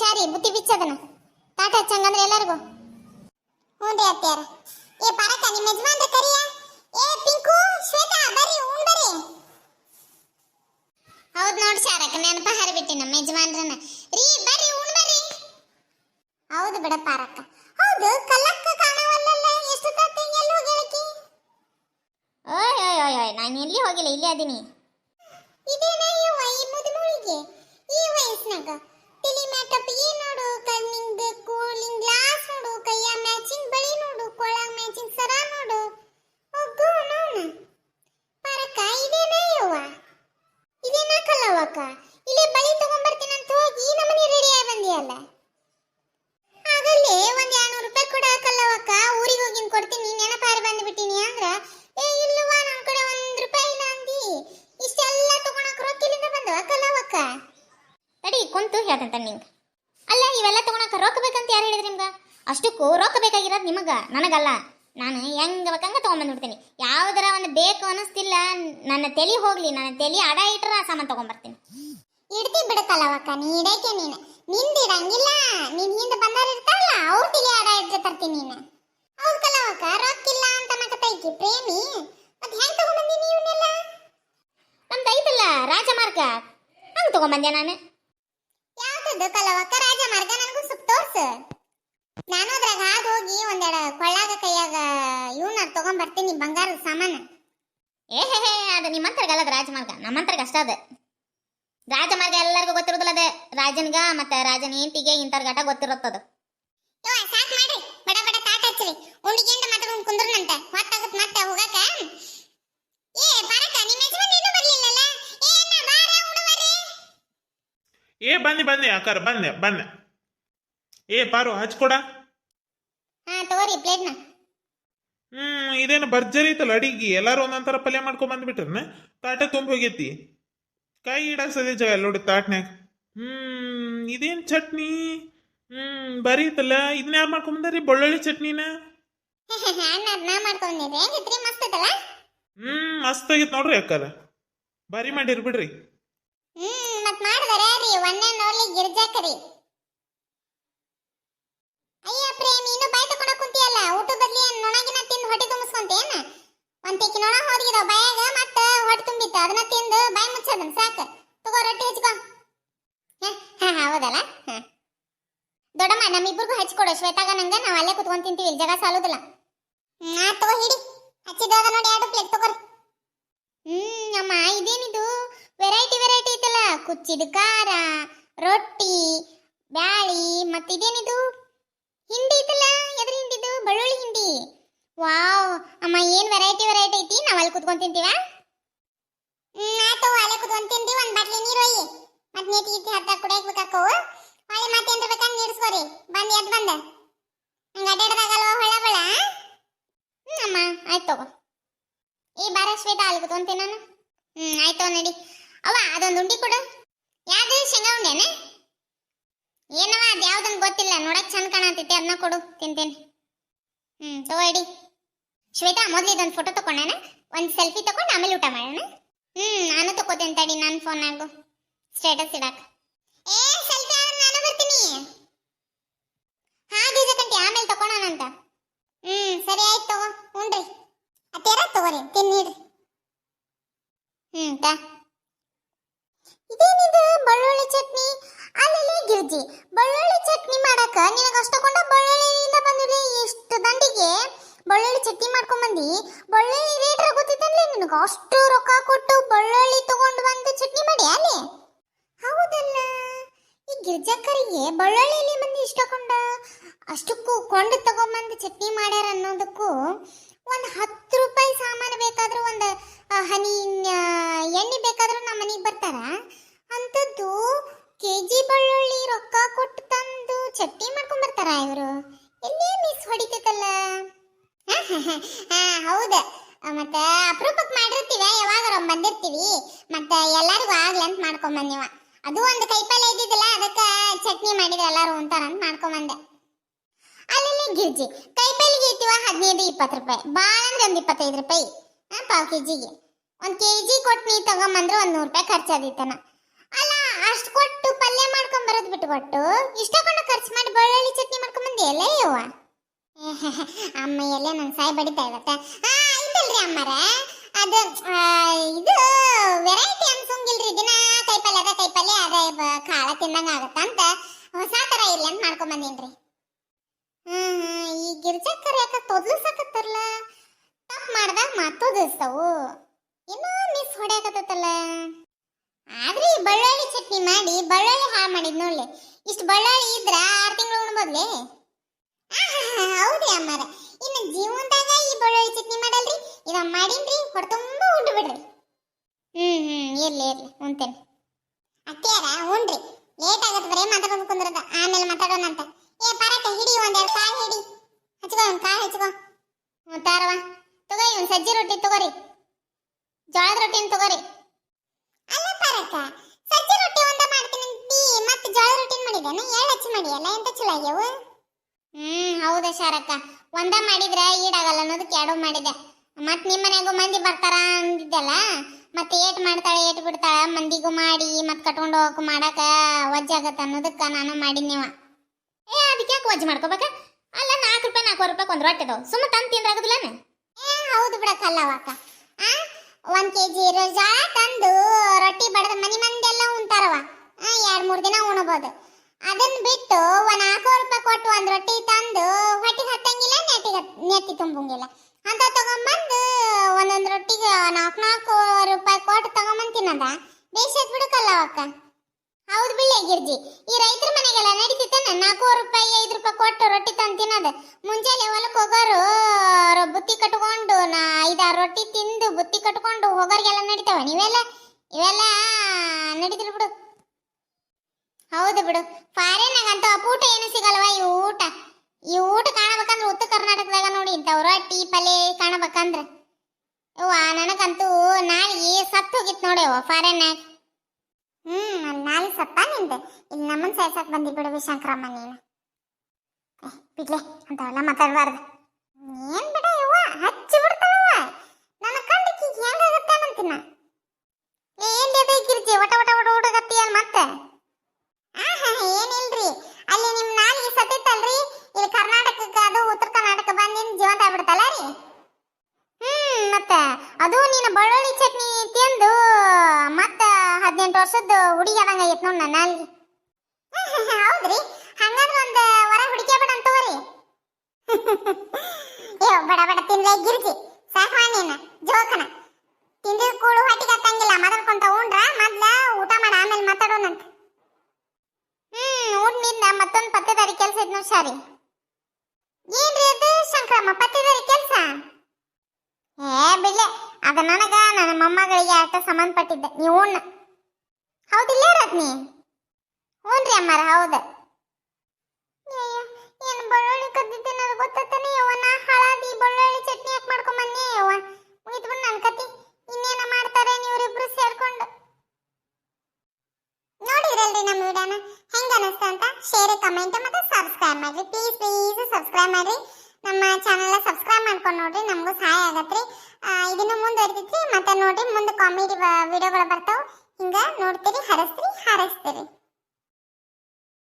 ಶಾರಿ ಬುತ್ತಿ ಬಿಚ್ಚದನ ತಾಟ ಹಚ್ಚಂಗಂದ್ರೆ ಎಲ್ಲರಿಗೂ. ಹ್ಞೂ ರೀ ಅತ್ಯಾರ ಏ, ಪಾರಕ ನಿಮ್ಮ ಯಜಮಾನ್ರ ಕರಿಯ? ಏ, ಪಿಂಕು, ಶ್ವೇತಾ, ಬರ್ರಿ ಹ್ಞೂ ಬರ್ರಿ. ಹೌದ್ ನೋಡ್ ಶಾರಕ ನೆನಪ ಹರಿಬಿಟ್ಟಿ ನಮ್ಮ ಯಜಮಾನ್ರನ್ನ. ರೀ, ಬರ್ರಿ ಹ್ಞೂ ಬರ್ರಿ. ಹೌದು ಬಿಡ ಪಾರಕ್ಕ ಹೌದು, ಕಲ್ಲಕ್ಕ ಕಾಣವಲ್ಲಲ್ಲ, ಎಷ್ಟು ತಾತ ಎಲ್ಲಿ ಹೋಗ್ಯಾಳಕಿ? ಓಯ್ ಓಯ್ ಓಯ್ ಓಯ್, ನಾನು ಎಲ್ಲಿ ಹೋಗಿಲ್ಲ, ಇಲ್ಲೇ ಅದೀನಿ. ಇದೇನ ಈ ಮುದುಮುಳಿಗೆ? ಈ ವಯಸ್ಸಿನಾಗ? ತಲಿ ಮೇಕಪ್ ಈ ನೋಡು ಕಣ್ಣಿಂದ ಕೂಲಿಂಗ್ ಗ್ಲಾಸ್ ನೋಡು ಕೈಯ ಮ್ಯಾಚಿಂಗ್ ಬಳಿ ನೋಡು ಕೊಳಗ್ ಮ್ಯಾಚಿಂಗ್ ಸರ ನೋಡು ಒಗ್ಗು ನೋನು ಪರಕ ಇದೇನ ಇವ ಇದೇನ ಕಲ್ಲವಕ್ಕ ಇಲ್ಲಿ ಬಳಿ ತಗೊಂಡ್ಬರ್ತೀನಿ ಅಂತ ಹೋಗಿ ಈ ನಮನಿ ರೆಡಿ ಆಗಿ ಬಂದಿಯಲ್ಲ ಆಗಲ್ಲೇ ಒಂದ್ ಎರಡ್ನೂರು ರೂಪಾಯಿ ಕೊಡ ಕಲ್ಲವಕ್ಕ ಊರಿಗೆ ಹೋಗಿನ್ ಕೊಡ್ತೀನಿ ನೆನಪಾರಿ ಬಂದ್ಬಿಟ್ಟಿನಿ ಅಂದ್ರ ಏ ಇಲ್ಲವ್ವ ನನ್ ಕಡೆ ಒಂದ್ ರೂಪಾಯಿ ಇಲ್ಲ ಅಂದಿ ಇಷ್ಟೆಲ್ಲ ತಗೊಳಕ್ ರೊಕ್ಕ ಇಲ್ಲಿಂದ ಬಂದವ ಕಲ್ಲವಕ್ಕ ತಡಿ ಕುಂತು ಹೇಳ್ತಂತ ನಿಂಗ ಅಲ್ಲ ಇವೆಲ್ಲ ತಗೊಳಕ ರೊಕ್ಕ ಬೇಕಂತ ಯಾರು ಹೇಳಿದ್ರಿ ನಿಮ್ಗ ಅಷ್ಟಕ್ಕೂ ರೊಕ್ಕ ಬೇಕಾಗಿರೋದು ನಿಮಗೆ? ನನಗಲ್ಲ. ನಾನು ಹೆಂಗೆ ಬೇಕಂಗ ತೊಗೊಂಬಂದ್ಬಿಡ್ತೀನಿ ಯಾವ್ದಾರ ಒಂದು ಬೇಕು ಅನ್ನಿಸ್ತಿಲ್ಲ ನನ್ನ ತಲೆ ಹೋಗ್ಲಿ ನನ್ನ ತಲೆ ಅಡ ಇಟ್ರ ಆ ಸಾಮಾನು ತೊಗೊಂಬರ್ತೀನಿ ಇಡ್ತಿ ಬಿಡಕಲ್ಲವಕ್ಕ ನೀ ಇಡಕ್ಕೆ ನೀನು. ನಿಂದು ಇರಂಗಿಲ್ಲ ನೀನ್ ಹಿಂದೆ ಬಂದವ್ರು ಇರ್ತಾರಲ್ಲ ಅವ್ರ ತಲೆ ಅಡ ಇಟ್ಟು ತರ್ತೀನಿ ನೀನು. ಹೌದ್ ಕಲ್ಲವಕ್ಕ ರೊಕ್ಕಿಲ್ಲ ಅಂತ ಅನ್ನಕತ್ತೈಕಿ ಪ್ರೇಮಿ. ಮತ್ತೆ ಹೆಂಗ್ ತಗೊಂಡ್ಬಂದಿ ಇವನ್ನೆಲ್ಲ? ನಮ್ದು ಐತಲ್ಲ ರಾಜಮಾರ್ಗ. ಹಂಗೆ ತಗೊಂಬಂದೆ ನಾನು. ಯಾವ್ದದ್ದು ಕಲವಕ್ಕ ರಾಜಮಾರ್ಗ? ನನಗೂ ಸ್ವಲ್ಪ ತೋರ್ಸು. ನಾನು ಅದ್ರಾಗ ಹಾದು ಹೋಗಿ ಒಂದೆರಡು ಕೊಳ್ಳಾಗ ಕೈಯಾಗ ಇವನ್ನ ತಗೊಂಡ್ ಬರ್ತೀನಿ ಬಂಗಾರದ ಸಾಮಾನು. ಏ ಹೇ ಹೇ ಅದು ನಿಮ್ಮಂತರ್ಗಲ್ಲ ಅದು ರಾಜಮಾರ್ಗ. ನಮ್ಮಂತರ್ಗ ಅಷ್ಟ ಅದ. ರಾಜಮಾರ್ಗ ಎಲ್ಲರಿಗೂ ಗೊತ್ತಿರೋದಿಲ್ಲ ಅದೇ. ರಾಜನ್ಗ ಮತ್ತೆ ರಾಜನ ಹೆಂಡತಿಗೆ ಇಂತರ್ಗಟ ಗೊತ್ತಿರುತ್ತದು. ಸಾಕ್ ಮಾಡ್ರಿ. ಬಡ ಬಡ ತಾಟ ಹಚ್ಚ್ರಿ ಉಂಡಿಗೆಂಡ ಮಾತಾಡ್ಕೊಂಡು ಕುಂದ್ರನಂತೆ. ಹೊತ್ತಾಗತ್ ಮತ್ತೆ ಹೋಗಾಕ? ಏ ಬಾರಕ ನಿಮ್ಮ ಯಜಮಾನ ಇನ್ನೂ ಬರ್ಲಿಲ್ಲಲ್ಲ? ಏ ಅಣ್ಣ ಬಾರ ಉಣಬರ್ರಿ ಏ ಬನ್ನಿ ಬನ್ನಿ ಅಕ್ಕಾರ ಬನ್ನಿ ಬಂದೆ ಏ ಪಾರು ಹಚ್ಕೊಡ. ಹಾ ತಗೋರಿ ಪ್ಲೇಟ್ನ. ಹ್ಮ್ ಇದೇನು ಭರ್ಜರಿ ಐತಲ್ಲ ಅಡಿಗೆ? ಎಲ್ಲಾರು ಒಂದೊಂಥರ ಪಲ್ಯ ಮಾಡ್ಕೊಂಡ್ ಬಂದ್ಬಿಟ್ರನ? ತಾಟ ತುಂಬ ಹೋಗೈತಿ ಕೈ ಇಡಕ್ ಸದೇ ಜಾಗ ಎಲ್ಲ ನೋಡಿ ತಾಟ್ನ್ಯಾಗ. ಹ್ಮ್ ಇದೇನ್ ಚಟ್ನಿ? ಹ್ಮ್ ಬರೀ ಐತಲ್ಲ. ಇದನ್ನ ಯಾರು ಮಾಡ್ಕೊಂಡ್ ಬಂದಾರಿ? ಬೆಳ್ಳುಳ್ಳಿ ಚಟ್ನಿನ? ಹ್ಮ್ ಮಸ್ತ್ ಆಗೈತ್ ನೋಡ್ರಿ ಅಕ್ಕಾರ ಬರಿ ಮಾಡಿರ್ಬಿಡ್ರಿ ಹ್ಮ್ ಮತ್ ಮಾಡಿದಾರೆ ರೀ. ನೋಡ್ಲಿ ಗಿರ್ಜಾಕರಿ ಅಯ್ಯ ಪ್ರೇಮಿ ಇನ್ನು ಬಾಯ್ ತಕೊಂಡ ಕುಂತಿಯಲ್ಲ ಊಟ ಬದ್ಲಿ ಏನ್ ನೊಣಗಿನ ತಿಂದು ಹೊಟ್ಟೆ ತುಂಬಿಸ್ಕೊಂತೇನ ತಿಕ್ಕಿ ನೊಣ ಹೋಗಿದಾವ ಬಾಯಾಗ ಮತ್ತ ಹೊಟ್ಟೆ ತುಂಬಿತ್ತು. ಅದನ್ನ ತಿಂದು ಬಾಯಿ ಮುಚ್ಚದನ್ ಸಾಕ. ತಗೋ ರೊಟ್ಟಿ ಹಚ್ಕೋ ಹ, ಹೌದಲ್ಲ. ದೊಡ್ಡಮ್ಮ ನಮ್ಮಿಬ್ರಿಗೂ ಹಚ್ಕೊಡು ಶ್ವೇತಾಗ ನಂಗ ನಾವ್ ಅಲ್ಲೇ ಕುತ್ಕೊಂಡ್ ತಿಂತೀವಿ ಇಲ್ಲಿ ಜಾಗ ಸಾಲುದಿಲ್ಲ. ನಾ ತಗೋ ಹಿಡಿ. ಹಚ್ಚಿದಾಗ ನೋಡಿ ಎರಡು ಪ್ಲೇಟ್ ತಗೋರಿ. ಹ್ಮ್ ಅಮ್ಮ ಇದೇನಿದು? ವೆರೈಟಿ ವೆರೈಟಿ ಐತಲ್ಲ. ಕುಚ್ಚಿದ ಖಾರ ರೊಟ್ಟಿ ಬ್ಯಾಳಿ ಮತ್ತೆ ಇದೇನಿದು? ಹಿಂಡಿ ಐತಲ್ಲ ಎದ್ರ ಹಿಂಡಿದು? ಬೆಳ್ಳುಳ್ಳಿ ಹಿಂಡಿ. ವಾವ್, ಅಮ್ಮ, ಏನ್ ವೆರೈಟಿ ವೆರೈಟಿ ಐತಿ? ನಾವ್ ಅಲ್ಲಿ ಕುತ್ಕೊಂಡ್ ತಿಂತೀವ? ಆತು ಅಲ್ಲೇ ಕುತ್ಕೊಂಡ್ ತಿಂತೀವಿ ಒಂದ್ ಬಾಟ್ಲಿ ನೀರು ಒಯ್ಯಿ. ಮತ್ ನೀತಿ ಗೀತಿ ಹತ್ತ ಕುಡಿಯಕ್ ಬೇಕಾಕವು ಅಲ್ಲಿ ಮತ್ತೆ ಏನ್ರ ಬೇಕಾದ್ರೆ ಸೋರಿ ಬಂದ್, ಎದ್ ಬಂದ. ಹಂಗ ಅಡ್ಡಾಡದಾಗಲ್ವ ಹೊಳ್ಳ ಬಳ ಅಮ್ಮ, ಆಯ್ತು ತಗೋ. ಈ ಬಾರ ಶ್ವೇತ, ಅಲ್ಲಿ ಕುತ್ಕೊಂತೀನಿ ನಾನು ಹ್ಮ್, ಆಯ್ತು ನಡಿ. ಅವ ಅದೊಂದು ಉಂಡಿ ಕೊಡು. ಯಾವ್ದು, ಶೇಂಗಾ ಉಂಡೇನೆ? ಏನವ ಅದು ಯಾವ್ದನ್ ಗೊತ್ತಿಲ್ಲ. ನೋಡಕ್ ಚಂದ ಕಾಣತೈತಿ ಅದನ್ನ ಕೊಡು, ತಿಂತೇನೆ. ಹ್ಮ್, ತಗೋ, ಇಡಿ. ಶ್ವೇತಾ, ಮೊದ್ಲು ಇದೊಂದು ಫೋಟೋ ತಕೊಂಡೇನ ಒಂದ್ ಸೆಲ್ಫಿ ತಕೊಂಡು ಆಮೇಲೆ ಊಟ ಮಾಡೋಣ. ಹ್ಮ್, ನಾನು ತಕೋತೇನೆ ತಡಿ ನನ್ನ ಫೋನಾಗು ಸ್ಟೇಟಸ್ ಇಡಾಕ. ಏ ಸೆಲ್ಫಿ ನಾನು ಬರ್ತೀನಿ. ಹಾ ಬೀಜಕಂಟಿ ಆಮೇಲೆ ತಕೊಳ್ಳೋಣಂತ ಹ್ಮ್ ಸರಿ ಆಯ್ತು ತಗೋ ಉಣ್ರಿ ಅತ್ತೇರ ತಗೋರಿ ತಿನ್ನಿಡ್ರಿ ಹ್ಮ್ ತಾ ಇದೇನಿದು ಬೆಳ್ಳುಳ್ಳಿ ಚಟ್ನಿ ಅಲ್ಲಲ್ಲಿ ಗಿರ್ಜಿ ಬೆಳ್ಳುಳ್ಳಿ ಚಟ್ನಿ ಮಾಡಕ ನಿನಗ ಅಷ್ಟಕೊಂಡ ಬೆಳ್ಳುಳ್ಳಿಯಿಂದ ಬಂದಿಲ್ಲ ಇಷ್ಟು ದಂಡಿಗೆ ಬೆಳ್ಳುಳ್ಳಿ ಬಳ್ಳುಳ್ಳಿ ರೇಟ್ ಗೊತ್ತಿತ್ತಲ್ಲ ನಿನಗ ಅಷ್ಟು ರೊಕ್ಕ ಕೊಟ್ಟು ಬಳ್ಳುಳ್ಳಿ ತಗೊಂಡು ಬಂದು ಚಟ್ನಿ ಮಾಡಿ ಅಲ್ಲಿ? ಹೌದಲ್ಲ. ಈ ಗಿರ್ಜಕ್ಕರಿಗೆ ಬೆಳ್ಳುಳ್ಳಿ ಎಲ್ಲಿ ಇಷ್ಟ ಕೊಂಡ? ಅಷ್ಟಕ್ಕೂ ಕೊಂಡು ತಗೊಂಬಂದು ಚಟ್ನಿ ಮಾಡ್ಯಾರ ಅನ್ನೋದಕ್ಕೂ ಒಂದು ಹತ್ತು ರೂಪಾಯಿ ಸಾಮಾನು ಬೇಕಾದ್ರೂ ಒಂದು ಹನಿ ಆ, ಎಣ್ಣೆ ಬೇಕಾದ್ರೂ ನಮ್ಮ ಮನೆಗೆ ಬರ್ತಾರ ಅಂಥದ್ದು ಕೆ ಜಿ ಬೆಳ್ಳುಳ್ಳಿ ರೊಕ್ಕ ಕೊಟ್ಟು ತಂದು ಚಟ್ನಿ ಮಾಡ್ಕೊಂಡ್ ಬರ್ತಾರ ಇವರು ಎಲ್ಲಿ ಮಿಸ್ ಹೊಡಿತೈತಲ್ಲ ಹಾ ಹೌದ ಮತ್ತೆ ಅಪರೂಪಕ್ಕೆ ಮಾಡಿರ್ತೀವ ಯಾವಾಗಾರ ಮತ್ತ ಎಲ್ಲರಿಗೂ ಆಗ್ಲಿ ಅಂತ ಮಾಡ್ಕೊಂಡ್ ಬಂದಿವ ಅದು ಒಂದು ಕೈಪಲ್ಲೆ ಇದ್ದಿದ್ದಿಲ್ಲ ಅದಕ್ಕೆ ಚಟ್ನಿ ಮಾಡಿದ್ರೆ ಎಲ್ಲರೂ ಉಂತಾರ ಅಂತ ಬಂದೆ. ಅಲ್ಲಲ್ಲಿ ಗಿರ್ಜಿ ಕೈಪಲ್ಲಿಗೆ ಐತಿವ ಹದಿನೈದು ಇಪ್ಪತ್ತು ರೂಪಾಯಿ. ಭಾಳ ಅಂದ್ರೆ ಒಂದು ಇಪ್ಪತ್ತೈದು ರೂಪಾಯಿ. ಆ, ಪಾವ್ ಕೆ ಜಿಗೆ ಒಂದು ಕೆ ಕೊಟ್ಟು ನೀ ತಗೊಂಬಂದ್ರೆ ಒಂದು ನೂರು ರೂಪಾಯಿ ಖರ್ಚಾದಿತ್ತನ ಅಲ್ಲ ಅಷ್ಟು ಕೊಟ್ಟು ಪಲ್ಯ ಮಾಡ್ಕೊಂಡ್ ಬರೋದು ಬಿಟ್ಟು ಕೊಟ್ಟು ಇಷ್ಟಕೊಂಡು ಖರ್ಚು ಮಾಡಿ ಬೆಳ್ಳುಳ್ಳಿ ಚಟ್ನಿ ಮಾಡ್ಕೊಂಡ್ ಬಂದಿಯಲ್ಲ ಯವ್ವ? ಅಮ್ಮ ಎಲ್ಲೇ ನನ್ ಸಾಯಿ ಬಡಿತಾ ಇವತ್ತ ಆ ಆಯ್ತಲ್ರಿ ಅಮ್ಮರ? ಅದು ಇದು ವೆರೈಟಿ ಅನ್ಸಂಗಿಲ್ರಿ. ದಿನ ಕೈಪಲ್ಯ ಅದ ಕೈಪಲ್ಯ ಅದ ಕಾಳ ಕಾಳ ಆಗತ್ತ ಅಂತ ಹೊಸ ತರ ಇಲ್ಲ ಅಂತ ಮಾಡ್ಕೊಂಡ್ ಬಂದೇನ್ರಿ? ಹ್ಮ್ ಈ ಗಿರ್ಜಕ್ಕರ್ ಯಾಕ ತೊದ್ಲಸಾಕತ್ತಾರಲ್ಲ ತಪ್ಪು ಮಾಡ್ದಾಗ ಮತ್ತೊದಿಸ್ತಾವು ಏನೋ ಮಿಸ್ ಹೊಡ್ಯಾಕತ್ತಲ್ಲ ಆದ್ರೆ ಈ ಬಳ್ಳುಳ್ಳಿ ಚಟ್ನಿ ಮಾಡಿ ಬಳ್ಳಾಳಿ ಹಾಳು ಮಾಡಿದ್ ನೋಡ್ಲಿ. ಇಷ್ಟು ಬಳ್ಳಾಳಿ ಇದ್ರ ಆರು ತಿಂಗಳು ಉಣ್ಬೋದ್ಲೆ? ಹೌದೇ ಅಮ್ಮಾರ. ಇನ್ನು ಜೀವನದಾಗ ಈ ಬೆಳ್ಳುಳ್ಳಿ ಚಟ್ನಿ ಮಾಡಲ್ರಿ? ಇದ ಮಾಡಿನ್ರಿ ಹೊಟ್ಟೆ ತುಂಬ ಉಂಡು ಬಿಡ್ರಿ. ಹ್ಮ್ ಹ್ಮ್, ಇರ್ಲಿ ಇರ್ಲಿ ಉಂತೇನೆ ಅತ್ತೆಯಾರ ಉಂಡ್ರಿ ಲೇಟ್ ಆಗತ್ತೆ ಬರೇ ಮಾತಾಡೋದು ಕುಂದ್ರದ. ಆಮೇಲೆ ಮಾತಾಡೋಣ ಅಂತ. ಏ ಪರಾಟ ಹಿಡಿ ಒಂದೆರಡು ಕಾಳು ಹಿಡಿ. ಹಚ್ಕೋ, ಒಂದು ಕಾಳು ಹಚ್ಕೋ. ತಾರವ ತಗೋ ಒಂದು ಸಜ್ಜಿ ರೊಟ್ಟಿ ತಗೋರಿ. ಜೋಳದ ರೊಟ್ಟಿನ ತಗೋರಿ. ಅಲ್ಲ ಪರಕ ಸಜ್ಜಿ ರೊಟ್ಟಿ ಒಂದ ಮಾಡ್ತೀನಿ ಮತ್ತೆ ಜೋಳದ ರೊಟ್ಟಿನ ಮಾಡಿದೆ ಎಳ್ಳು ಹಚ್ಚಿ ಮಾಡಿಯಲ್ಲ, ಎಂತ ಚಲೋ ಆಗ್ಯಾವು? ಹ್ಮ್, ಹೌದಾ ಶಾರಕ್ಕ. ಒಂದ ಮಾಡಿದ್ರೆ ಈಡಾಗಲ್ಲ ಅನ್ನೋದಕ್ಕೆ ಎರಡು ಮಾಡಿದೆ. ಮತ್ ನಿಮ್ ಮನೆಗೂ ಮಂದಿ ಬರ್ತಾರ ಅಂದಿದ್ದಲ್ಲ, ಮತ್ತೆ ಏಟ್ ಮಾಡ್ತಾಳೆ, ಏಟ್ ಬಿಡ್ತಾಳ, ಮಂದಿಗೂ ಮಾಡಿ ಮತ್ ಕಟ್ಕೊಂಡು ಹೋಗಕ್ ಮಾಡಾಕ ವಜ್ಜಾಗತ್ತ ಅನ್ನೋದಕ್ಕ ನಾನು ಮಾಡಿನಿವ ಏ ಅದಕ್ಕೆ ಯಾಕೆ ವಜ್ಜ ಮಾಡ್ಕೋಬೇಕ? ಅಲ್ಲ, ನಾಲ್ಕು ರೂಪಾಯಿ ನಾಲ್ಕು ರೂಪಾಯಿ ಒಂದ್ ರೊಟ್ಟಿ ಅದಾವ. ಸುಮ್ಮ ತಂದು ತಿಂದ್ರಾಗುದಿಲ್ಲ ಏ, ಹೌದು ಬಿಡಕ್ಕಲ್ಲವಕ್ಕ ಆ, ಒಂದ್ ಕೆಜಿ ರೋಜಾ ತಂದು ರೊಟ್ಟಿ ಬಡದ ಮನಿ ಮಂದಿ ಉಣ್ತಾರವ. ಆ, ಎರಡ್ ಮೂರ್ ದಿನ ಉಣಬಹುದು ಅದನ್ನ ಬಿಟ್ಟು ಒಂದ್ ನಾಲ್ಕು ರೂಪಾಯಿ ಕೊಟ್ಟು ಒಂದ್ ರೊಟ್ಟಿ ತಂದು ಹೊಟ್ಟಿ ಹತ್ತಂಗಿಲ್ಲ, ನೆಟ್ಟಿಗೆ ನೆತ್ತಿ ತುಂಬಂಗಿಲ್ಲ. ಅಂತ ತಗೊಂಬಂದು ಒಂದೊಂದು ರೊಟ್ಟಿಗೆ ನಾಲ್ಕು ನಾಲ್ಕು ರೂಪಾಯಿ ಕೊಟ್ಟು ತಗೊಂಬಂದ್ ತಿನ್ನದ ಬಿಡಕಲ್ಲ ಅವಕ್ಕ ಹೌದು ಬಿಳಿ ಗಿರ್ಜಿ. ಈ ರೈತರ ಮನೆಗೆಲ್ಲ ನಡೀತಿತ್ತ ನಾಲ್ಕು ರೂಪಾಯಿ, ಐದು ರೂಪಾಯಿ ಕೊಟ್ಟು ರೊಟ್ಟಿ ತಂದು ತಿನ್ನೋದು. ಮುಂಜಾನೆ ಹೊಲಕ್ಕೆ ಹೋಗೋರು ಬುತ್ತಿ ಕಟ್ಕೊಂಡು ನಾ ಐದಾರು ರೊಟ್ಟಿ ತಿಂದು ಬುತ್ತಿ ಕಟ್ಕೊಂಡು ಹೋಗೋರಿಗೆಲ್ಲ ನಡೀತಾವ ನೀವೆಲ್ಲ? ಇವೆಲ್ಲ ನಡೀತಿರ್ ಬಿಡು. ಹೌದು ಬಿಡು. ಫಾರಿನಾಗಂತೂ ಅಪೂಟ ಏನು ಸಿಗಲ್ವ? ಈ ಊಟ. ಈ ಊಟ ಕಾಣಬೇಕಂದ್ರೆ ಉತ್ತರ ಕರ್ನಾಟಕದಾಗ ನೋಡಿ ಇಂಥವ್ರು ರೊಟ್ಟಿ ಪಲ್ಲೆ ಕಾಣಬೇಕಂದ್ರೆ. ಯವ್ವ, ನನಗಂತೂ ನಾಳೆಗೆ ಸತ್ತು ಹೋಗಿತ್ತು ನೋಡ್ಯವ ಫಾರಿನ್ ಹ್ಮ್ ಅಲ್ಲಿ ನಾಳೆ ಸತ್ತ ನಿಂದೆ? ಇಲ್ಲಿ ನಮ್ಮನ್ ಸೇರ್ಸಕ್ ಬಂದಿ ಬಿಡು ವಿಶಂಕರಮ್ಮ ನೀನು. ಬಿಡ್ಲೆ ಅಂತವೆಲ್ಲ ಮಾತಾಡಬಾರ್ದು. ಏನ್ ಬಿಡ ಯವ್ವ, ಹಚ್ಚಿ ಬಿಡ್ತಾಳವ್ವ ನನ್ನ ಕಂಡಕ್ಕಿ ಹೆಂಗಾಗತ್ತಾನಂತಿನ ಏನ್ ಗಿರ್ಜಿ ಒಟ ಒಟ ಒಟ ಹುಡುಗತ್ತೀಯಲ್ ಮತ್ತೆ ಆಹಾ ಏನಿಲ್ರಿ ಅಲ್ಲಿ ನಿಮ್ ನಾಲಿಗೆ ಸತ್ತಿತ್ತಲ್ರಿ ಇಲ್ಲಿ ಕರ್ನಾಟಕಕ್ಕೆ ಅದು ಉತ್ತರ ಕರ್ನಾಟಕ ಬಂದಿನ ಜೀವಂತ ಆಗ್ಬಿಡ್ತಲ್ಲ ರೀ ಹ್ಮ್ ಮತ್ತ ಅದು ನೀನು ಬೆಳ್ಳುಳ್ಳಿ ಚಟ್ನಿ ತಿಂದು ಮತ್ತ ಹದಿನೆಂಟು ವರ್ಷದ ಹುಡುಗಿ ಆದಂಗ ಐತ್ ನೋಡ್ ನನ್ನ ಅಲ್ಲಿ. ಹೌದ್ರಿ? ಹಂಗಂದ್ರ ಒಂದ್ ವರ ಹುಡುಕಿ ಬೇಡ ಅಂತ ಏ ಬಡ ಬಡ ತಿನ್ಲೆ ಗಿರ್ಜಿ. ಸಾಕವ ನೀನು ಜೋಕನ. ತಿಂದಿದ್ ಕೂಳು ಹೊಟ್ಟಿಗೆ ಹತ್ತಂಗಿಲ್ಲ ಮಾತಾಡ್ಕೊಂತ ಉಂಡ್ರ, ಮೊದ್ಲ ಊಟ ಮಾಡ, ಆಮೇಲೆ ಮಾತಾಡೋಣಂತ. ಹ್ಮ್ ಊಟದಿಂದ ಮತ್ತೊಂದು ಪತ್ತೆದಾರಿ ಕೆಲಸ ಇದ್ ನೋಡಿ ಸಾರಿ ಏನ್ರಿ ಅದು, ಶಂಕರಮ್ಮ, ಪತ್ತೆದಾರಿ ಕೆಲಸ? ಏ, ಬಿಡ್ಲೆ, ಅದ ನನಗ, ನನ್ನ ಮೊಮ್ಮಗಳಿಗೆ ಆಟ ಸಂಬಂಧಪಟ್ಟಿದ್ದೆ ನೀವು ಹೌದಿಲ್ಲ ರತ್ನಿ? ರೀ ಅಮ್ಮಾರ, ಹೌದು. ಏನು ಬೆಳ್ಳುಳ್ಳಿ ಕದ್ದಿದ್ದೇನೆ ಅದು ಗೊತ್ತಾನೆ ಯವ್ವ, ನಾ ಹಳದಿ ಬೆಳ್ಳುಳ್ಳಿ ಚಟ್ನಿ ಯಾಕೆ ಮಾಡ್ಕೊಂಬನ್ನಿ ಯವ್ವ? ಮುಗಿದ್ಬಿಟ್ಟು ನನ್ನ ಕತಿ. ಇನ್ನೇನ ಮಾಡ್ತಾರೆ ನೀವ್ರಿಬ್ರು ಸೇರ್ಕೊಂಡು? ನೋಡಿದ್ರಲ್ರಿ ನಮ್ಮ ವಿಡಿಯೋನ? ಹೆಂಗೆ ಅನಿಸ್ತು ಅಂತ ಶೇರ್, ಕಮೆಂಟ್ ಮತ್ತು ಸಬ್ಸ್ಕ್ರೈಬ್ ಮಾಡಿರಿ. ಪ್ಲೀಸ್ ಪ್ಲೀಸ್ ಸಬ್ಸ್ಕ್ರೈಬ್ ಮಾಡಿರಿ. ನಮ್ಮ ಚಾನಲ್ ಸಬ್ಸ್ಕ್ರೈಬ್ ಮಾಡ್ಕೊಂಡು ನೋಡ್ರಿ, ನಮಗೂ ಸಹಾಯ ಆಗತ್ತೆ ರೀ ಇದನ್ನು ಮುಂದುವರಿತೈತಿ ಮತ್ತು ನೋಡ್ರಿ ಮುಂದೆ ಕಾಮಿಡಿ ವಿಡಿಯೋಗಳು ಬರ್ತಾವ. ಹಿಂಗ ನೋಡ್ತೀರಿ ಹರಸ್ತೀರಿ ಹಾರಸ್ತೀರಿ.